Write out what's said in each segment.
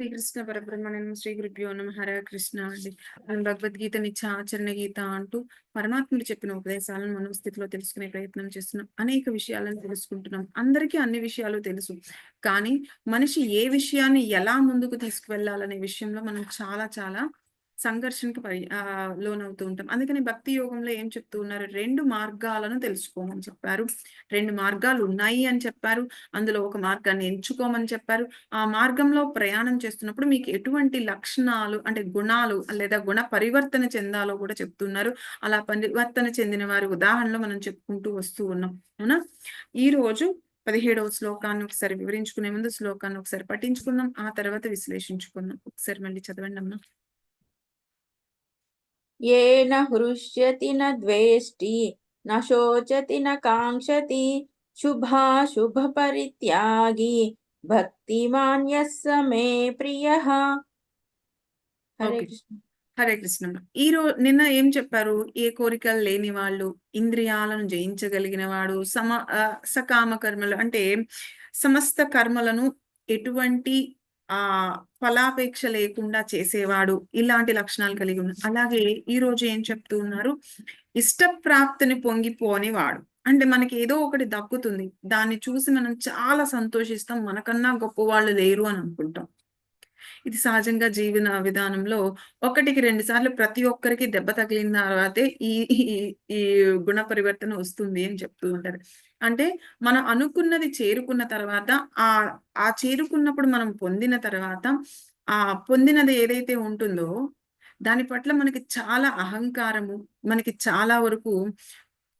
శ్రీకృష్ణ పరబ్రహ్మణ్యం శ్రీ గురుభ్యో నమ. హర కృష్ణ అండి. మనం భగవద్గీత నిత్య ఆచరణ గీత అంటూ పరమాత్ముడు చెప్పిన ఉపదేశాలను మనం స్థితిలో తెలుసుకునే ప్రయత్నం చేస్తున్నాం. అనేక విషయాలను తెలుసుకుంటున్నాం. అందరికీ అన్ని విషయాలు తెలుసు. కానీ మనిషి ఏ విషయాన్ని ఎలా ముందుకు తీసుకువెళ్ళాలనే విషయంలో మనం చాలా చాలా సంఘర్షణకి పరి లోనవుతూ ఉంటాం. అందుకని భక్తి యోగంలో ఏం చెప్తూ ఉన్నారు? రెండు మార్గాలను తెలుసుకోమని చెప్పారు. రెండు మార్గాలు ఉన్నాయి అని చెప్పారు. అందులో ఒక మార్గాన్ని ఎంచుకోమని చెప్పారు. ఆ మార్గంలో ప్రయాణం చేస్తున్నప్పుడు మీకు ఎటువంటి లక్షణాలు అంటే గుణాలు లేదా గుణ పరివర్తన చెందాలో కూడా చెప్తున్నారు. అలా పరివర్తన చెందిన వారి ఉదాహరణలు మనం చెప్పుకుంటూ వస్తూ ఉన్నాం. అవునా? ఈ రోజు పదిహేడవ శ్లోకాన్ని ఒకసారి వివరించుకునే ముందు శ్లోకాన్ని ఒకసారి పఠించుకుందాం. ఆ తర్వాత విశ్లేషించుకుందాం. ఒకసారి మళ్ళీ చదవండి అమ్మా. ये न हृष्यति न द्वेष्टि न शोचति न काङ्क्षति शुभाशुभपरित्यागी भक्तिमान् यः स मे प्रियः हरे Okay. कृष्ण హరే కృష్ణమ్మ ఈ రో నిన్న ఏం చెప్పారు ఏ కోరికలు లేని వాళ్ళు ఇంద్రియాలను జయించగలిగిన వాడు సమ ఆ, సకామ కర్మలు అంటే సమస్త కర్మలను ఎటువంటి ఆ ఫలాపేక్ష లేకుండా చేసేవాడు ఇలాంటి లక్షణాలు కలిగి ఉన్నాడు అలాగే ఈ రోజు ఏం చెప్తూ ఉన్నారు? ఇష్టప్రాప్తిని పొంగిపోనివాడు. అంటే మనకి ఏదో ఒకటి దక్కుతుంది. దాన్ని చూసి మనం చాలా సంతోషిస్తాం. మనకన్నా గొప్ప వాళ్ళు లేరు అని అనుకుంటాం. ఇది సహజంగా జీవన విధానంలో ఒకటికి రెండు సార్లు ప్రతి ఒక్కరికి దెబ్బ తగిలిన తర్వాతే ఈ- ఈ గుణ పరివర్తన వస్తుంది అని చెప్తూ ఉంటారు. అంటే మనం అనుకున్నది చేరుకున్న తర్వాత ఆ ఆ చేరుకున్నప్పుడు మనం పొందిన తర్వాత ఆ పొందినది ఏదైతే ఉంటుందో దాని పట్ల మనకి చాలా అహంకారము మనకి చాలా వరకు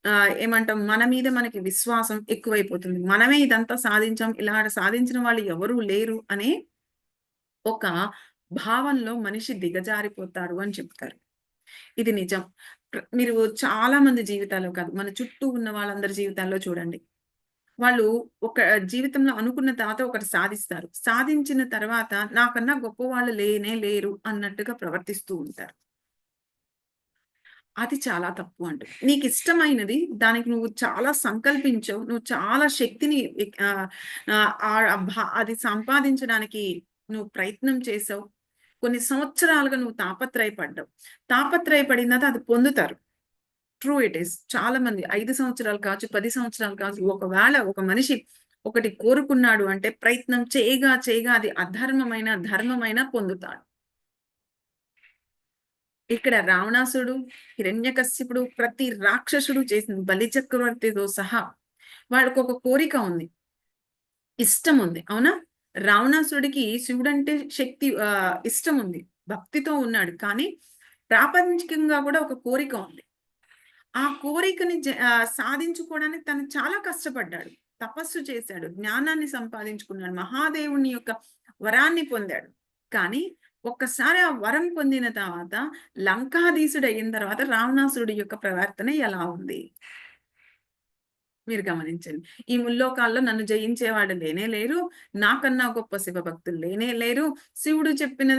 ఆ ఏమంటాం మన మీద మనకి విశ్వాసం ఎక్కువైపోతుంది. మనమే ఇదంతా సాధించాం ఇలా సాధించిన వాళ్ళు ఎవరూ లేరు అనే ఒక భావంలో మనిషి దిగజారిపోతారు అని చెప్తారు. ఇది నిజం. మీరు చాలా మంది జీవితాల్లో కాదు మన చుట్టూ ఉన్న వాళ్ళందరి జీవితాల్లో చూడండి. వాళ్ళు ఒక జీవితంలో అనుకున్న తర్వాత ఒకటి సాధిస్తారు. సాధించిన తర్వాత నాకన్నా గొప్ప వాళ్ళు లేనే లేరు అన్నట్టుగా ప్రవర్తిస్తూ ఉంటారు. అది చాలా తప్పు అంట నీకు ఇష్టమైనది దానికి నువ్వు చాలా సంకల్పించావు నువ్వు చాలా శక్తిని అది సంపాదించడానికి నువ్వు ప్రయత్నం చేసావు కొన్ని సంవత్సరాలుగా నువ్వు తాపత్రయపడ్డావు. తాపత్రయపడిన తర్వాత అది పొందుతారు. ట్రూ ఇట్ ఈస్ చాలా మంది ఐదు సంవత్సరాలు కావచ్చు పది సంవత్సరాలు కావచ్చు ఒకవేళ ఒక మనిషి ఒకటి కోరుకున్నాడు అంటే ప్రయత్నం చేయగా చేయగా అది అధర్మమైన ధర్మమైన పొందుతాడు. ఇక్కడ రావణాసుడు హిరణ్యకశ్యపుడు ప్రతి రాక్షసుడు చేసిన బలి చక్రవర్తితో సహా వాడికి ఒక కోరిక ఉంది. ఇష్టం ఉంది. అవునా? రావణాసుడికి శివుడు అంటే శక్తి ఆ, ఇష్టం ఉంది భక్తితో ఉన్నాడు. కానీ ప్రాపంచికంగా కూడా ఒక కోరిక ఉంది. ఆ కోరికని సాధించుకోవడానికి తను చాలా కష్టపడ్డాడు. తపస్సు చేశాడు. జ్ఞానాన్ని సంపాదించుకున్నాడు. మహాదేవుని యొక్క వరాన్ని పొందాడు. కానీ ఒక్కసారి ఆ వరం పొందిన తర్వాత లంకాధీసుడు అయిన తర్వాత రావణాసురుడి యొక్క ప్రవర్తన ఎలా ఉంది? మీరు గమనించండి. ఈ ముల్లోకాల్లో నన్ను జయించేవాడు లేనే లేరు. నాకన్నా గొప్ప శివ భక్తులు లేనే లేరు. శివుడు చెప్పిన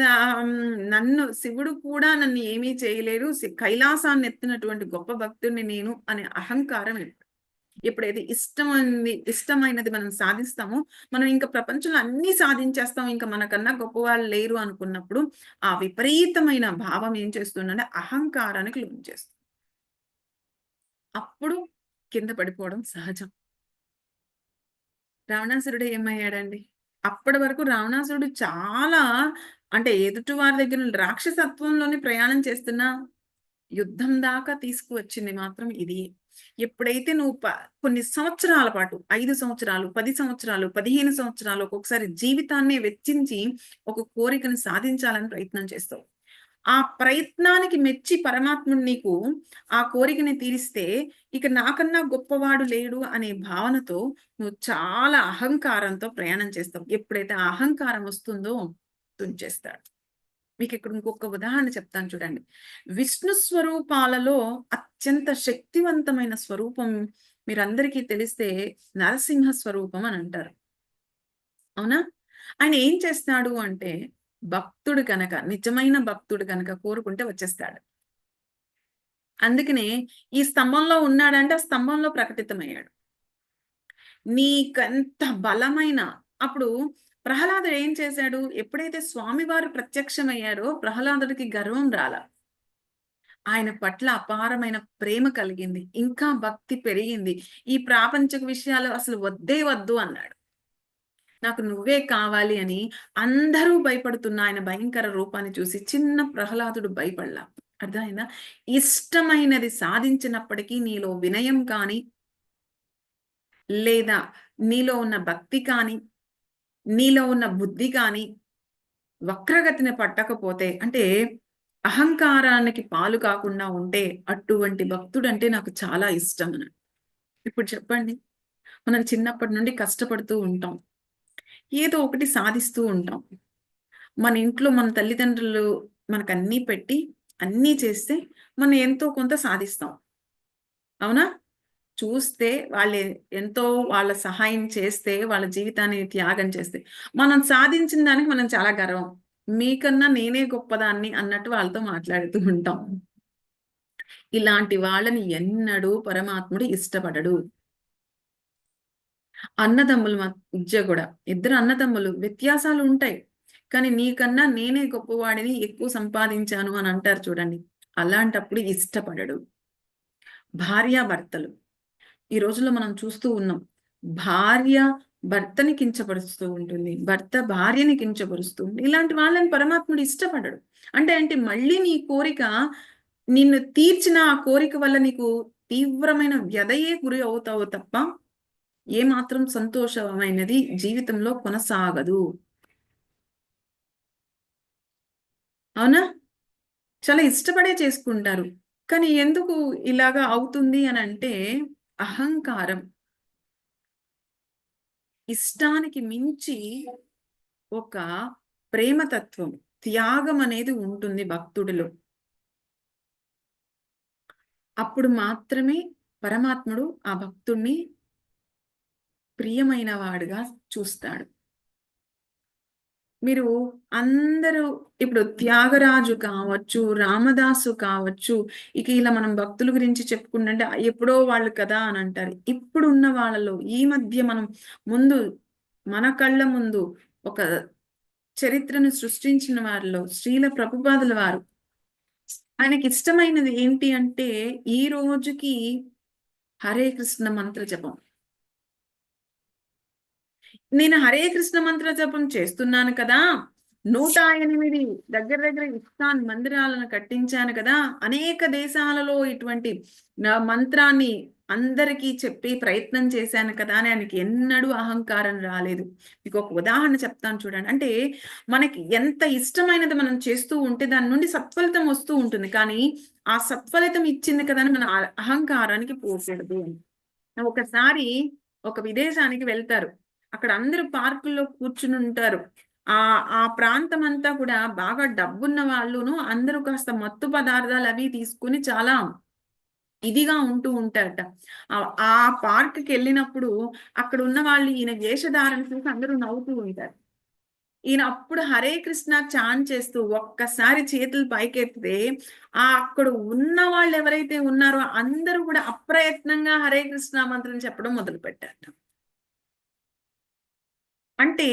నన్ను శివుడు కూడా నన్ను ఏమీ చేయలేరు. కైలాసాన్ని ఎత్తినటువంటి గొప్ప భక్తుడిని నేను అనే అహంకారం ఎప్పుడైతే ఇష్టమైంది ఇష్టమైనది మనం సాధిస్తామో మనం ఇంకా ప్రపంచంలో అన్ని సాధించేస్తాం. ఇంకా మనకన్నా గొప్ప వాళ్ళు లేరు అనుకున్నప్పుడు ఆ విపరీతమైన భావం ఏం చేస్తుందంటే అహంకారానికి లోన్ చేస్తుంది. అప్పుడు కింద పడిపోవడం సహజం. రావణాసురుడు ఏమయ్యాడండి? అప్పటి వరకు రావణాసురుడు చాలా అంటే ఎదుటి వారి దగ్గర నుండి రాక్షసత్వంలోనే ప్రయాణం చేస్తున్న యుద్ధం దాకా తీసుకువచ్చింది మాత్రం ఇది. ఎప్పుడైతే నువ్వు ప- కొన్ని సంవత్సరాల పాటు ఐదు సంవత్సరాలు పది సంవత్సరాలు పదిహేను సంవత్సరాలు ఒక్కొక్కసారి జీవితాన్ని వెచ్చించి ఒక కోరికను సాధించాలని ప్రయత్నం చేస్తావు. ఆ ప్రయత్నానికి మెచ్చి పరమాత్ముడు నీకు ఆ కోరికని తీరిస్తే ఇక నాకన్నా గొప్పవాడు లేడు అనే భావనతో నువ్వు చాలా అహంకారంతో ప్రయాణం చేస్తావు. ఎప్పుడైతే ఆ అహంకారం వస్తుందో తుంచేస్తాడు. మీకు ఇక్కడ ఇంకొక ఉదాహరణ చెప్తాను చూడండి. విష్ణు స్వరూపాలలో అత్యంత శక్తివంతమైన స్వరూపం మీరందరికీ తెలిస్తే నరసింహ స్వరూపం అని అంటారు. అవునా? ఆయన ఏం చేస్తాడు అంటే భక్తుడు కనుక నిజమైన భక్తుడు కనుక కోరుకుంటే వచ్చేస్తాడు. అందుకనే ఈ స్తంభంలో ఉన్నాడంటే ఆ స్తంభంలో ప్రకటితమయ్యాడు. నీకంత బలమైన అప్పుడు ప్రహ్లాదుడు ఏం చేశాడు? ఎప్పుడైతే స్వామివారు ప్రత్యక్షమయ్యారో ప్రహ్లాదుడికి గర్వం రాల. ఆయన పట్ల అపారమైన ప్రేమ కలిగింది. ఇంకా భక్తి పెరిగింది. ఈ ప్రాపంచిక విషయాలు అసలు వద్దే వద్దు అన్నాడు. నాకు నువ్వే కావాలి అని అందరూ భయపడుతున్న ఆయన భయంకర రూపాన్ని చూసి చిన్న ప్రహ్లాదుడు భయపడలా. అర్థమైందా? ఇష్టమైనది సాధించినప్పటికీ నీలో వినయం కానీ లేదా నీలో ఉన్న భక్తి కానీ నీలో ఉన్న బుద్ధి కానీ వక్రగతిని పట్టకపోతే అంటే అహంకారానికి పాలు కాకుండా ఉంటే అటువంటి భక్తుడు అంటే నాకు చాలా ఇష్టం అన్నాడు. ఇప్పుడు చెప్పండి. మనం చిన్నప్పటి నుండి కష్టపడుతూ ఉంటాం. ఏదో ఒకటి సాధిస్తూ ఉంటాం. మన ఇంట్లో మన తల్లిదండ్రులు మనకు అన్నీ పెట్టి అన్నీ చేస్తే మనం ఎంతో కొంత సాధిస్తాం. అవునా? చూస్తే వాళ్ళు ఎంతో వాళ్ళ సహాయం చేస్తే వాళ్ళ జీవితాన్ని త్యాగం చేస్తే మనం సాధించిన దానికి మనం చాలా గర్వం. మీకన్నా నేనే గొప్పదాన్ని అన్నట్టు వాళ్ళతో మాట్లాడుతూ ఉంటాం. ఇలాంటి వాళ్ళని ఎన్నడూ పరమాత్ముడు ఇష్టపడడు. అన్నదమ్ముల మధ్య కూడా. ఇద్దరు అన్నదమ్ములు. వ్యత్యాసాలు ఉంటాయి. కానీ నీకన్నా నేనే గొప్పవాడిని ఎక్కువ సంపాదించాను అని అంటారు చూడండి. అలాంటప్పుడు ఇష్టపడడు. భార్యాభర్తలు. ఈ రోజుల్లో మనం చూస్తూ ఉన్నాం. భార్య భర్తని కించపరుస్తూ ఉంటుంది. భర్త భార్యని కించపరుస్తూ ఉంటుంది. ఇలాంటి వాళ్ళని పరమాత్ముడు ఇష్టపడడు. అంటే అంటే మళ్ళీ నీ కోరిక నిన్ను తీర్చిన ఆ కోరిక వల్ల నీకు తీవ్రమైన వ్యధయే గురి అవుతావు తప్ప ఏమాత్రం సంతోషమైనది జీవితంలో కొనసాగదు. అవునా? చాలా ఇష్టపడే చేసుకుంటారు. కానీ ఎందుకు ఇలాగా అవుతుంది అని అంటే అహంకారం. ఇష్టానికి మించి ఒక ప్రేమతత్వం త్యాగం అనేది ఉంటుంది భక్తుడిలో. అప్పుడు మాత్రమే పరమాత్ముడు ఆ భక్తుణ్ణి ప్రియమైన వాడుగా చూస్తాడు. మీరు అందరూ ఇప్పుడు త్యాగరాజు కావచ్చు రామదాసు కావచ్చు ఇక ఇలా మనం భక్తుల గురించి చెప్పుకుంటే ఎప్పుడో వాళ్ళు కదా అని అంటారు. ఇప్పుడు ఉన్న వాళ్ళలో ఈ మధ్య మనం ముందు మన కళ్ళ ముందు ఒక చరిత్రను సృష్టించిన వారిలో శ్రీల ప్రభుపాదుల వారు. ఆయనకి ఇష్టమైనది ఏంటి అంటే ఈ రోజుకి హరే కృష్ణ మంత్ర జపం. నేను హరే కృష్ణ మంత్ర జపం చేస్తున్నాను కదా. నూట ఎనిమిది దగ్గర దగ్గర ఇస్కాన్ మందిరాలను కట్టించాను కదా. అనేక దేశాలలో ఇటువంటి మంత్రాన్ని అందరికీ చెప్పి ప్రయత్నం చేశాను కదా అని ఆయనకి ఎన్నడూ అహంకారం రాలేదు. మీకు ఒక ఉదాహరణ చెప్తాను చూడండి. అంటే మనకి ఎంత ఇష్టమైనది మనం చేస్తూ ఉంటే దాని నుండి సత్ఫలితం వస్తూ ఉంటుంది. కానీ ఆ సత్ఫలితం ఇచ్చింది కదా అని మన అహంకారానికి పోకూడదు ఒకసారి ఒక విదేశానికి వెళ్తారు. అక్కడ అందరూ పార్కుల్లో కూర్చుని ఉంటారు. ఆ ఆ ప్రాంతం అంతా కూడా బాగా డబ్బున్న వాళ్ళును అందరూ కాస్త మత్తు పదార్థాలు అవి తీసుకుని చాలా ఇదిగా ఉంటూ ఉంటారట. ఆ పార్క్కి వెళ్ళినప్పుడు అక్కడ ఉన్న వాళ్ళు ఈయన వేషధారణ చూసి అందరూ నవ్వుతూ ఉంటారు. ఈయన అప్పుడు హరే కృష్ణ చాన్ చేస్తూ ఒక్కసారి చేతులు పైకెత్తితే ఆ అక్కడ ఉన్న వాళ్ళు ఎవరైతే ఉన్నారో అందరూ కూడా అప్రయత్నంగా హరే కృష్ణ మంత్రం చెప్పడం మొదలు పెట్టారు అంటే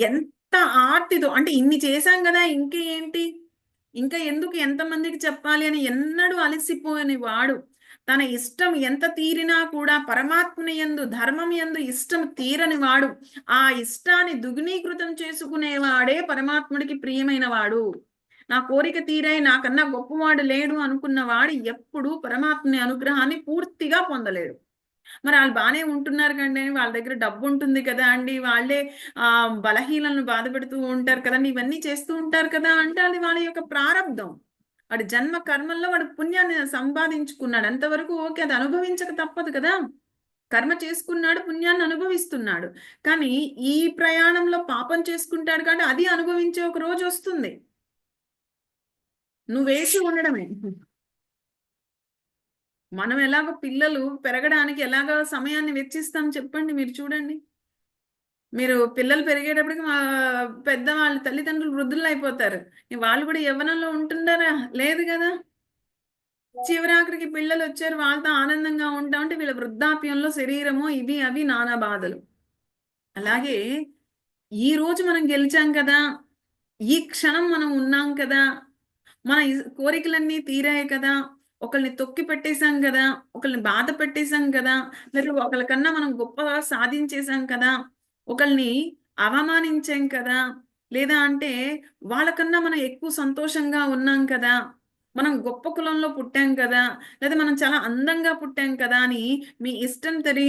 ఎంత ఆర్తితో అంటే ఇన్ని చేశాం కదా ఇంకేంటి ఇంకా ఎందుకు ఎంతమందికి చెప్పాలి అని ఎన్నడూ అలసిపోయిన వాడు. తన ఇష్టం ఎంత తీరినా కూడా పరమాత్మని ఎందు ధర్మం ఎందు ఇష్టం తీరని వాడు. ఆ ఇష్టాన్ని దుగ్నీకృతం చేసుకునేవాడే పరమాత్ముడికి ప్రియమైన వాడు. నా కోరిక తీరై నాకన్నా గొప్పవాడు లేడు అనుకున్న వాడు ఎప్పుడు పరమాత్మని అనుగ్రహాన్ని పూర్తిగా పొందలేడు. మరి వాళ్ళు బాగానే ఉంటున్నారు కండి వాళ్ళ దగ్గర డబ్బు ఉంటుంది కదా అండి వాళ్ళే ఆ బలహీనలను బాధ పెడుతూ ఉంటారు కదండి ఇవన్నీ చేస్తూ ఉంటారు కదా అంటే అది వాళ్ళ యొక్క ప్రారంధం వాడి జన్మ కర్మల్లో వాడు పుణ్యాన్ని సంపాదించుకున్నాడు. అంతవరకు ఓకే అది అనుభవించక తప్పదు కదా. కర్మ చేసుకున్నాడు పుణ్యాన్ని అనుభవిస్తున్నాడు. కానీ ఈ ప్రయాణంలో పాపం చేసుకుంటాడు కాబట్టి అది అనుభవించే ఒక రోజు వస్తుంది. నువ్వేసి ఉండడమే. మనం ఎలాగ పిల్లలు పెరగడానికి ఎలాగ సమయాన్ని వెచ్చిస్తాం చెప్పండి మీరు చూడండి. మీరు పిల్లలు పెరిగేటప్పటికి మా పెద్దవాళ్ళు తల్లిదండ్రులు వృద్ధులు అయిపోతారు. వాళ్ళు కూడా యవ్వనంలో ఉంటున్నారా? లేదు కదా? చివరాఖరికి పిల్లలు వచ్చారు వాళ్ళతో ఆనందంగా ఉంటా ఉంటే వీళ్ళ వృద్ధాప్యంలో శరీరము ఇవి అవి నానా బాధలు. అలాగే ఈ రోజు మనం గెలిచాం కదా? ఈ క్షణం మనం ఉన్నాం కదా? మన కోరికలన్నీ తీరాయి కదా? ఒకరిని తొక్కి పెట్టేశాం కదా ఒకరిని బాధ పెట్టేశాం కదా లేదా ఒకరికన్నా మనం గొప్పగా సాధించేశాం కదా ఒకరిని అవమానించాం కదా లేదా అంటే వాళ్ళకన్నా మనం ఎక్కువ సంతోషంగా ఉన్నాం కదా మనం గొప్ప కులంలో పుట్టాం కదా లేదా మనం చాలా అందంగా పుట్టాం కదా అని మీ ఇష్టం తెరి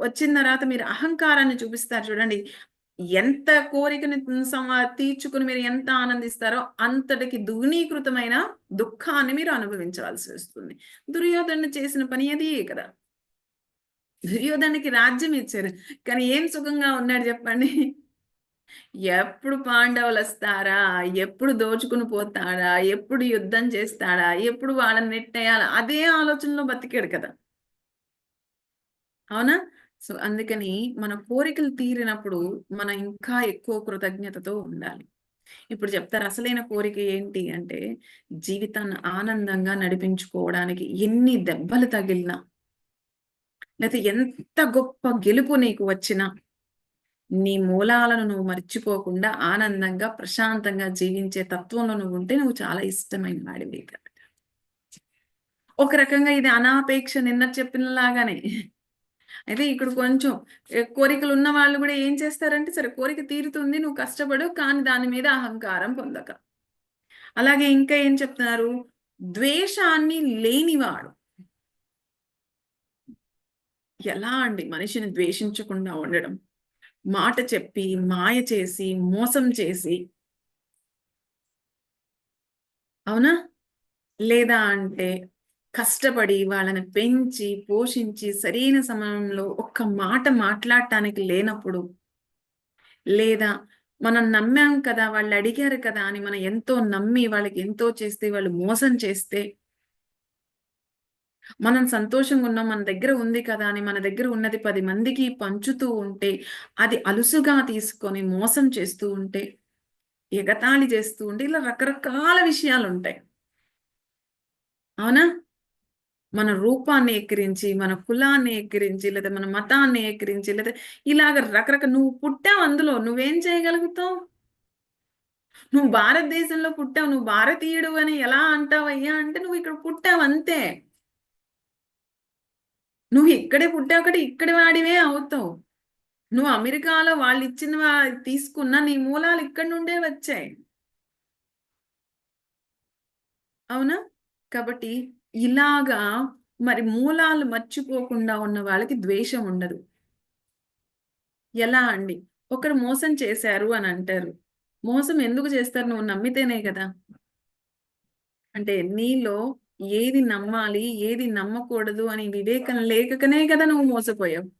వచ్చిన తర్వాత మీరు అహంకారాన్ని చూపిస్తారు చూడండి. ఎంత కోరికని తీర్చుకుని మీరు ఎంత ఆనందిస్తారో అంతటికి దుగునీకృతమైన దుఃఖాన్ని మీరు అనుభవించవలసి వస్తుంది. దుర్యోధను చేసిన పని అది కదా. దుర్యోధనకి రాజ్యం ఇచ్చారు. కానీ ఏం సుఖంగా ఉన్నాడు చెప్పండి. ఎప్పుడు పాండవులు వస్తారా? ఎప్పుడు దోచుకుని పోతాడా? ఎప్పుడు యుద్ధం చేస్తాడా? ఎప్పుడు వాళ్ళని నెట్టేయాలా? అదే ఆలోచనలో బతికాడు కదా. అవునా? సో అందుకని మన కోరికలు తీరినప్పుడు మనం ఇంకా ఎక్కువ కృతజ్ఞతతో ఉండాలి. ఇప్పుడు చెప్తారు అసలైన కోరిక ఏంటి? అంటే జీవితాన్ని ఆనందంగా నడిపించుకోవడానికి ఎన్ని దెబ్బలు తగిలినా లేకపోతే ఎంత గొప్ప గెలుపు నీకు వచ్చినా నీ మూలాలను నువ్వు మర్చిపోకుండా ఆనందంగా ప్రశాంతంగా జీవించే తత్వంలో నువ్వు ఉంటే నువ్వు చాలా ఇష్టమైన వాడివి. ఒక రకంగా ఇది అనాపేక్ష నిన్న చెప్పిన లాగానే అయితే ఇక్కడ కొంచెం కోరికలు ఉన్న వాళ్ళు కూడా ఏం చేస్తారంటే సరే కోరిక తీరుతుంది నువ్వు కష్టపడు కానీ దాని మీద అహంకారం పొందక. అలాగే ఇంకా ఏం చెప్తున్నారు? ద్వేషాన్ని లేనివాడు. ఎలా అండి మనిషిని ద్వేషించకుండా ఉండడం? మాట చెప్పి మాయ చేసి మోసం చేసి. అవునా? లేదా అంటే కష్టపడి వాళ్ళని పెంచి పోషించి సరైన సమయంలో ఒక్క మాట మాట్లాడటానికి లేనప్పుడు లేదా మనం నమ్మాం కదా వాళ్ళు అడిగారు కదా అని మనం ఎంతో నమ్మి వాళ్ళకి ఎంతో చేస్తే వాళ్ళు మోసం చేస్తే మనం సంతోషంగా ఉన్నాం మన దగ్గర ఉంది కదా అని మన దగ్గర ఉన్నది పది మందికి పంచుతూ ఉంటే అది అలుసుగా తీసుకొని మోసం చేస్తూ ఉంటే ఎగతాళి చేస్తూ ఉంటే ఇలా రకరకాల విషయాలు ఉంటాయి. అవునా? మన రూపాన్ని ఎక్కిరించి మన కులాన్ని ఎక్కిరించి లేదా మన మతాన్ని ఎక్కిరించి లేదా ఇలాగ రకరకాల నువ్వు పుట్టావు అందులో నువ్వేం చేయగలుగుతావు? నువ్వు భారతదేశంలో పుట్టావు నువ్వు భారతీయుడు అని ఎలా అంటావయ్యా అంటే నువ్వు ఇక్కడ పుట్టావు అంతే. నువ్వు ఇక్కడే పుట్టావు కాబట్టి ఇక్కడి వాడివే అవుతావు. నువ్వు అమెరికాలో వాళ్ళు ఇచ్చిన తీసుకున్న నీ మూలాలు ఇక్కడి నుండే వచ్చాయి. అవునా? కాబట్టి ఇలాగా మరి మూలాలు మర్చిపోకుండా ఉన్న వాళ్ళకి ద్వేషం ఉండదు. ఎలా అండి? ఒకరు మోసం చేశారు అని అంటారు. మోసం ఎందుకు చేస్తారు నువ్వు నమ్మితేనే కదా. అంటే నీలో ఏది నమ్మాలి ఏది నమ్మకూడదు అని వివేకం లేకనే కదా నువ్వు మోసపోయావు.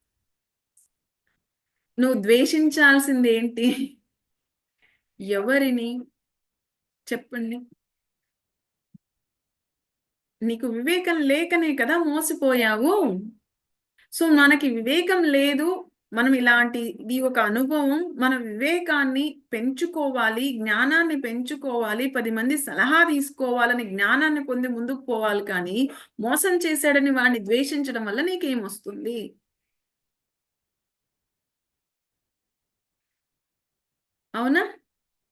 నువ్వు ద్వేషించాల్సింది ఏంటి ఎవరిని? చెప్పండి. నీకు వివేకం లేకనే కదా మోసపోయావు? సో మనకి వివేకం లేదు. మనం ఇలాంటి ఇది ఒక అనుభవం. మన వివేకాన్ని పెంచుకోవాలి జ్ఞానాన్ని పెంచుకోవాలి పది మంది సలహా తీసుకోవాలని జ్ఞానాన్ని పొంది ముందుకు పోవాలి కానీ మోసం చేశాడని వాడిని ద్వేషించడం వల్ల నీకేమొస్తుంది అవునా?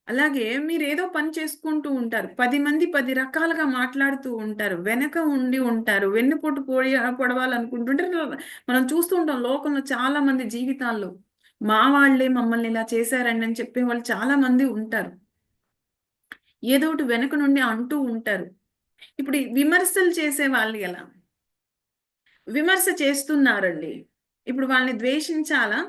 అలాగే మీరు ఏదో పని చేసుకుంటూ ఉంటారు. పది మంది పది రకాలుగా మాట్లాడుతూ ఉంటారు. వెనక ఉండి ఉంటారు. వెన్నుపోటు పొడి పొడవాలనుకుంటుంటే మనం చూస్తూ ఉంటాం లోకంలో చాలా మంది జీవితాల్లో మా వాళ్ళే మమ్మల్ని ఇలా చేశారండి అని చెప్పే వాళ్ళు చాలా మంది ఉంటారు. ఏదో ఒకటి వెనక నుండి అంటూ ఉంటారు. ఇప్పుడు విమర్శలు చేసే వాళ్ళు ఎలా? విమర్శ చేస్తున్నారండి. ఇప్పుడు వాళ్ళని ద్వేషించాలా?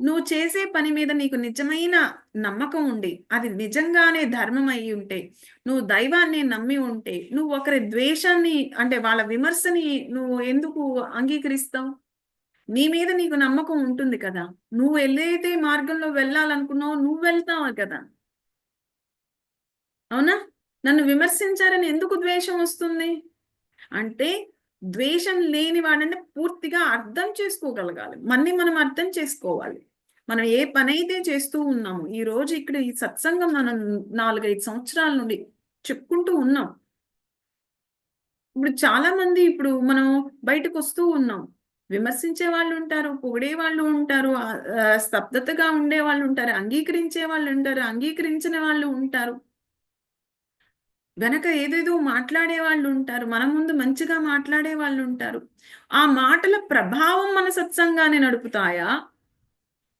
నువ్వు చేసే పని మీద నీకు నిజమైన నమ్మకం ఉండి అది నిజంగానే ధర్మం అయి ఉంటే నువ్వు దైవాన్ని నమ్మి ఉంటే నువ్వు ఒకరి ద్వేషాన్ని అంటే వాళ్ళ విమర్శని నువ్వు ఎందుకు అంగీకరిస్తావు? నీ మీద నీకు నమ్మకం ఉంటుంది కదా. నువ్వు ఏదైతే మార్గంలో వెళ్ళాలనుకున్నావో నువ్వు వెళ్తావు కదా. అవునా? నన్ను విమర్శించారని ఎందుకు ద్వేషం వస్తుంది? అంటే ద్వేషం లేని వాడంటే పూర్తిగా అర్థం చేసుకోగలగాలి. మన్ని మనం అర్థం చేసుకోవాలి. మనం ఏ పని అయితే చేస్తూ ఉన్నాము ఈ రోజు ఇక్కడ ఈ సత్సంగం మనం నాలుగైదు సంవత్సరాల నుండి చెప్పుకుంటూ ఉన్నాం. ఇప్పుడు చాలా మంది ఇప్పుడు మనం బయటకు వస్తూ ఉన్నాం. విమర్శించే వాళ్ళు ఉంటారు పొగిడే వాళ్ళు ఉంటారు స్తబ్దతగా ఉండే వాళ్ళు ఉంటారు అంగీకరించే వాళ్ళు ఉంటారు అంగీకరించని వాళ్ళు ఉంటారు. వెనక ఏదేదో మాట్లాడే వాళ్ళు ఉంటారు మన ముందు మంచిగా మాట్లాడే వాళ్ళు ఉంటారు. ఆ మాటల ప్రభావం మన సత్సంగాన్ని నడుపుతాయా?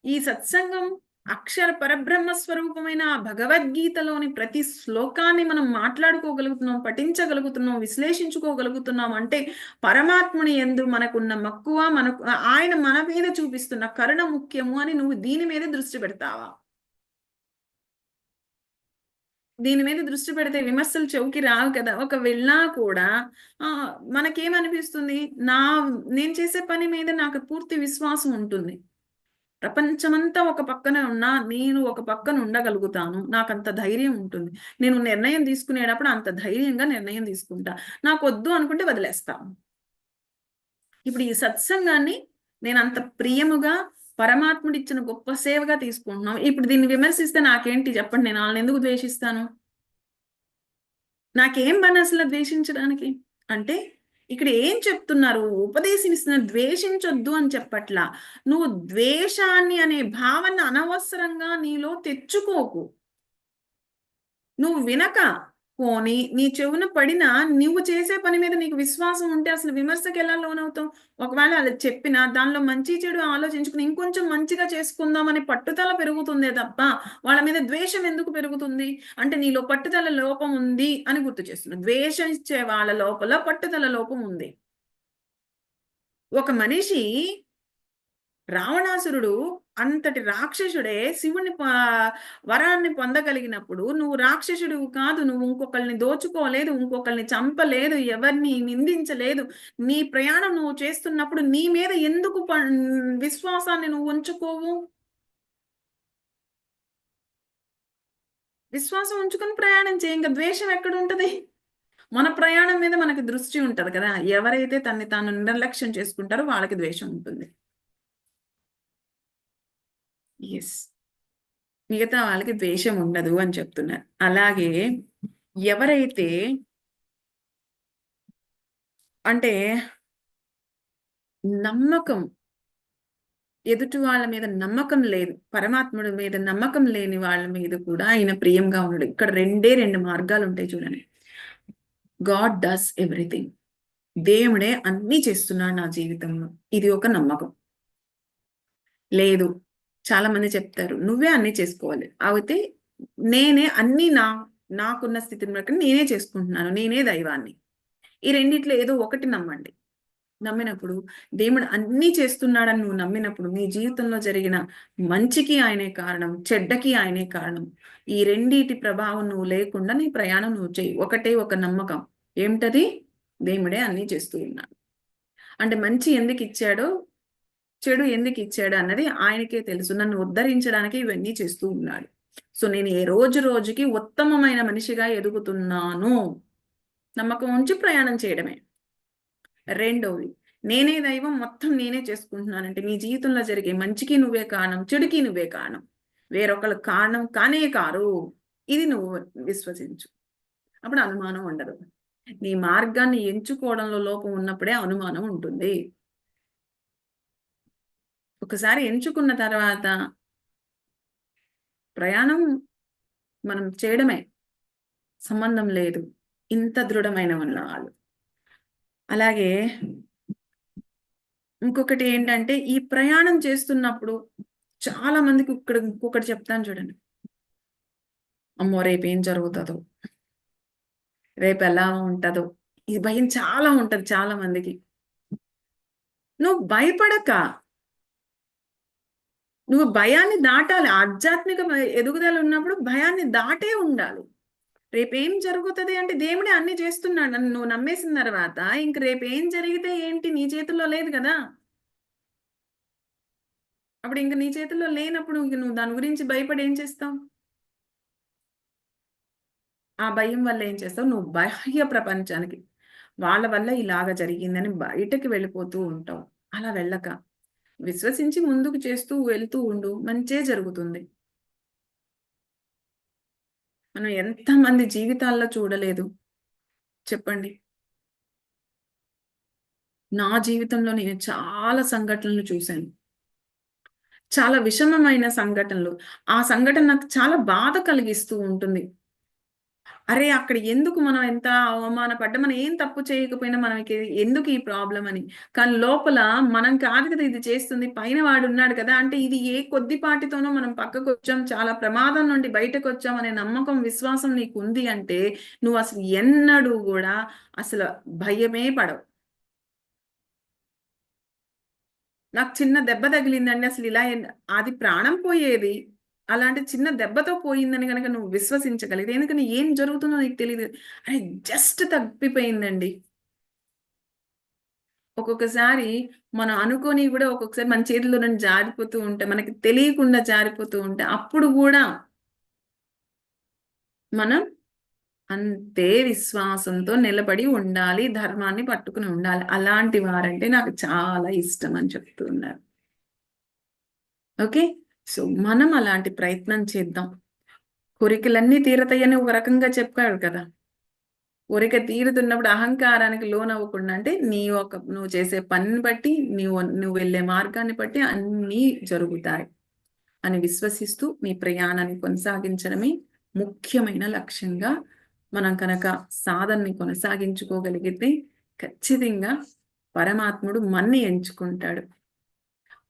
ఈ సత్సంగం అక్షర పరబ్రహ్మ స్వరూపమైన భగవద్గీతలోని ప్రతి శ్లోకాన్ని మనం మాట్లాడుకోగలుగుతున్నాం పఠించగలుగుతున్నాం విశ్లేషించుకోగలుగుతున్నాం అంటే పరమాత్ముని ఎందు మనకున్న మక్కువ మనకు ఆయన మన మీద చూపిస్తున్న కరుణ ముఖ్యము అని నువ్వు దీని మీద దృష్టి పెడతావా? దీని మీద దృష్టి పెడితే విమర్శలు చెవికి రావు కదా. ఒక వెళ్ళా కూడా మనకేమనిపిస్తుంది? నా నేను చేసే పని మీద నాకు పూర్తి విశ్వాసం ఉంటుంది. ప్రపంచమంతా ఒక పక్కన ఉన్నా నేను ఒక పక్కన ఉండగలుగుతాను. నాకు అంత ధైర్యం ఉంటుంది. నేను నిర్ణయం తీసుకునేటప్పుడు అంత ధైర్యంగా నిర్ణయం తీసుకుంటా. నాకు వద్దు అనుకుంటే వదిలేస్తాను ఇప్పుడు ఈ సత్సంగాన్ని నేను అంత ప్రియముగా పరమాత్ముడు ఇచ్చిన గొప్ప సేవగా తీసుకుంటున్నాం ఇప్పుడు దీన్ని విమర్శిస్తే నాకేంటి చెప్పండి? నేను వాళ్ళని ఎందుకు ద్వేషిస్తాను? నాకేం పని అసలు ద్వేషించడానికి? అంటే ఇక్కడ ఏం చెప్తున్నారు? ఉపదేశిస్తున్న ద్వేషించొద్దు అని చెప్పట్లా. నువ్వు ద్వేషాన్ని అనే భావన అనవసరంగా నీలో తెచ్చుకోకు. నువ్వు వినక పోని నీ చెవున పడినా నువ్వు చేసే పని మీద నీకు విశ్వాసం ఉంటే అసలు విమర్శకి ఎలా లోనవుతావు? ఒకవేళ అది చెప్పినా దానిలో మంచి చెడు ఆలోచించుకుని ఇంకొంచెం మంచిగా చేసుకుందాం అనే పట్టుదల పెరుగుతుందే తప్ప వాళ్ళ మీద ద్వేషం ఎందుకు పెరుగుతుంది? అంటే నీలో పట్టుదల లోపం ఉంది అని గుర్తు చేస్తున్నా. ద్వేషించే వాళ్ళ లోపల పట్టుదల లోపం ఉంది. ఒక మనిషి రావణాసురుడు అంతటి రాక్షసుడే శివుని వరాన్ని పొందగలిగినప్పుడు నువ్వు రాక్షసుడు కాదు నువ్వు ఇంకొకరిని దోచుకోలేదు ఇంకొకరిని చంపలేదు ఎవరిని నిందించలేదు. నీ ప్రయాణం నువ్వు చేస్తున్నప్పుడు నీ మీద ఎందుకు విశ్వాసాన్ని నువ్వు ఉంచుకోవు? విశ్వాసం ఉంచుకొని ప్రయాణం చేయి ఇంకా ద్వేషం ఎక్కడ ఉంటది మన ప్రయాణం మీద మనకి దృష్టి ఉంటది కదా. ఎవరైతే తన్ని తాను నిర్లక్ష్యం చేసుకుంటారో వాళ్ళకి ద్వేషం ఉంటుంది. ఎస్ మిగతా వాళ్ళకి ద్వేషం ఉండదు అని చెప్తున్నారు. అలాగే ఎవరైతే అంటే నమ్మకం ఎదుటి వాళ్ళ మీద నమ్మకం లేదు పరమాత్ముడి మీద నమ్మకం లేని వాళ్ళ మీద కూడా ఆయన ప్రియంగా ఉన్నాడు ఇక్కడ రెండే రెండు మార్గాలు ఉంటాయి చూడండి. గాడ్ డస్ ఎవ్రీథింగ్ దేవుడే అన్నీ చేస్తున్నాడు నా జీవితంలో. ఇది ఒక నమ్మకం. లేదు చాలా మంది చెప్తారు నువ్వే అన్ని చేసుకోవాలి. అయితే నేనే అన్ని నా నాకున్న స్థితిని బట్టి నేనే చేసుకుంటున్నాను నేనే దైవాన్ని. ఈ రెండిట్లో ఏదో ఒకటి నమ్మండి. నమ్మినప్పుడు దేవుడు అన్నీ చేస్తున్నాడని నువ్వు నమ్మినప్పుడు నీ జీవితంలో జరిగిన మంచికి ఆయనే కారణం చెడ్డకి ఆయనే కారణం ఈ రెండిటి ప్రభావం నువ్వు లేకుండా నీ ప్రయాణం నువ్వు చేయి. ఒకటే ఒక నమ్మకం. ఏమిటది? దేవుడే అన్నీ చేస్తూ ఉన్నాడు. అంటే మంచి ఎందుకు ఇచ్చాడో చెడు ఎందుకు ఇచ్చాడు అన్నది ఆయనకే తెలుసు. నన్ను ఉద్ధరించడానికి ఇవన్నీ చేస్తూ ఉన్నాడు. సో నేను ఏ రోజు రోజుకి ఉత్తమమైన మనిషిగా ఎదుగుతున్నాను నమ్మకం ఉంచి ప్రయాణం చేయడమే. రెండోది నేనే దైవం మొత్తం నేనే చేసుకుంటున్నానంటే నీ జీవితంలో జరిగే మంచికి నువ్వే కారణం చెడుకి నువ్వే కారణం. వేరొకరు కారణం కానే కారు. ఇది నువ్వు విశ్వసించు. అప్పుడు అనుమానం ఉండదు. నీ మార్గాన్ని ఎంచుకోవడంలో లోపం ఉన్నప్పుడే అనుమానం ఉంటుంది. ఒకసారి ఎంచుకున్న తర్వాత ప్రయాణం మనం చేయడమే. సంబంధం లేదు. ఇంత దృఢమైన వాళ్ళు. అలాగే ఇంకొకటి ఏంటంటే ఈ ప్రయాణం చేస్తున్నప్పుడు చాలా మందికి ఇక్కడ ఇంకొకటి చెప్తాను చూడండి. అమ్మో రేపు ఏం జరుగుతుందో? రేపు ఎలా ఉంటుందో? ఈ భయం చాలా ఉంటుంది చాలా మందికి. నువ్వు భయపడక. నువ్వు భయాన్ని దాటాలి. ఆధ్యాత్మిక ఎదుగుదల ఉన్నప్పుడు భయాన్ని దాటే ఉండాలి. రేపేం జరుగుతుంది అంటే దేవుడే అన్ని చేస్తున్నాడు. అని నువ్వు నమ్మేసిన తర్వాత ఇంక రేపు ఏం జరిగితే ఏంటి నీ చేతుల్లో లేదు కదా? అప్పుడు ఇంక నీ చేతుల్లో లేనప్పుడు ఇంక నువ్వు దాని గురించి భయపడి ఏం చేస్తావు? ఆ భయం వల్ల ఏం చేస్తావు? నువ్వు బాహ్య ప్రపంచానికి వాళ్ళ వల్ల ఇలాగ జరిగిందని బయటకి వెళ్ళిపోతూ ఉంటావు. అలా వెళ్ళక. విశ్వసించి ముందుకు చేస్తూ వెళ్తూ ఉండు మంచే జరుగుతుంది మనం ఎంతమంది జీవితాల్లో చూడలేదు చెప్పండి నా జీవితంలో నేను చాలా సంఘటనలు చూశాను. చాలా విషమమైన సంఘటనలు. ఆ సంఘటన నాకు చాలా బాధ కలిగిస్తూ ఉంటుంది. అరే! అక్కడ ఎందుకు మనం ఎంత అవమానపడ్డా, మనం ఏం తప్పు చేయకపోయినా మనకి ఎందుకు ఈ ప్రాబ్లం అని. కానీ లోపల మనం కాదు కదా ఇది చేస్తుంది. పైన వాడు ఉన్నాడు కదా! అంటే ఇది ఏ కొద్దిపాటితోనో మనం పక్కకొచ్చాం. చాలా ప్రమాదం నుండి బయటకొచ్చాం అనే నమ్మకం, విశ్వాసం నీకుంది అంటే నువ్వు అసలు ఎన్నడూ కూడా అసలు భయమే పడవు. నాకు చిన్న దెబ్బ తగిలిందండి. అసలు ఇలా అది ప్రాణం పోయేది. అలాంటి చిన్న దెబ్బతో పోయిందని కనుక నువ్వు విశ్వసించగలిగితే ఎందుకని ఏం జరుగుతుందో నీకు తెలియదు అని జస్ట్ తప్పిపోయిందండి. ఒక్కొక్కసారి మనం అనుకొని కూడా ఒక్కొక్కసారి మన చేతుల్లో నుండి జారిపోతూ ఉంటాయి. మనకి తెలియకుండా జారిపోతూ ఉంటాయి. అప్పుడు కూడా మనం అంతే విశ్వాసంతో నిలబడి ఉండాలి. ధర్మాన్ని పట్టుకుని ఉండాలి. అలాంటి వారంటే నాకు చాలా ఇష్టం అని చెప్తున్నారు ఓకే. సో, మనం అలాంటి ప్రయత్నం చేద్దాం. కోరికలన్నీ తీరతాయని ఒక రకంగా చెప్పాడు కదా! కోరిక తీరుతున్నప్పుడు అహంకారానికి లోనవ్వకుండా అంటే నీ ఒక నువ్వు చేసే పనిని బట్టి, నీవు నువ్వు వెళ్ళే మార్గాన్ని బట్టి అన్నీ జరుగుతాయి. అని విశ్వసిస్తూ మీ ప్రయాణాన్ని కొనసాగించడమే ముఖ్యమైన లక్ష్యంగా మనం కనుక సాధనని కొనసాగించుకోగలిగితే ఖచ్చితంగా పరమాత్ముడు మన్ని ఎంచుకుంటాడు.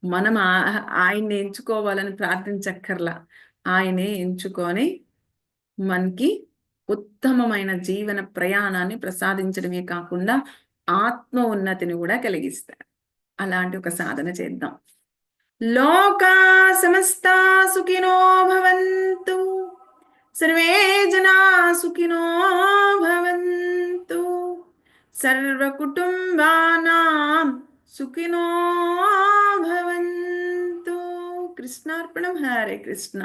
మనం ఆహ్, ఆయన్ని ఎంచుకోవాలని ప్రార్థించక్కర్లా. ఆయనే ఎంచుకొని మనకి ఉత్తమమైన జీవన ప్రయాణాన్ని ప్రసాదించడమే కాకుండా ఆత్మ ఉన్నతిని కూడా కలిగిస్తాడు. అలాంటి ఒక సాధన చేద్దాం. లోకా సమస్తా సుఖినో భవంతు. సర్వే జనా సుఖినో భవంతు. సర్వ కుటుంబానాం సుఖినో భవంతు. కృష్ణార్పణం హరే కృష్ణ.